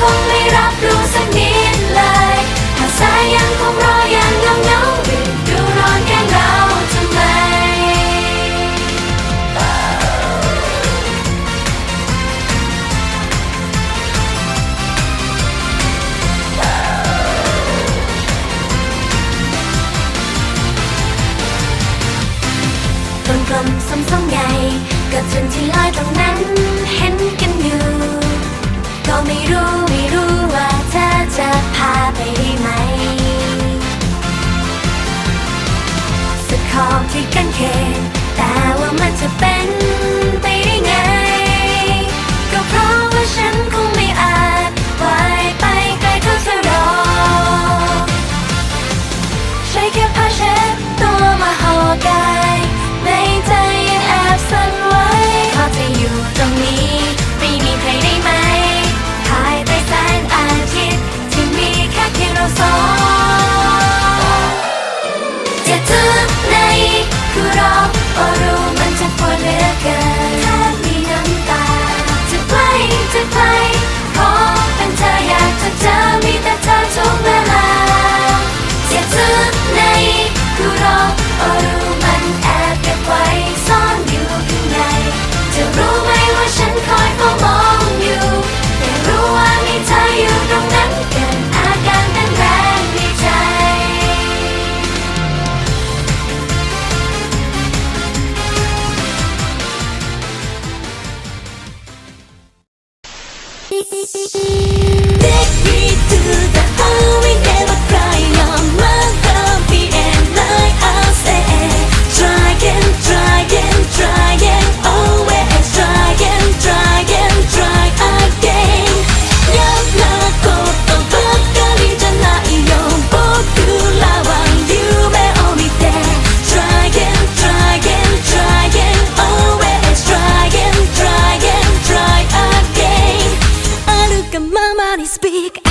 คงไม่รับรู้สักนิดเลยหากสายยังคงรอยังเงาเงาดูร้อนแกงเราทำไม ต้นกลมซ้ำๆใหญ่กับจนที่ลอยตรง ที่กันเขแต่ว่ามันจะเป็น Take me to the holy can my money speak?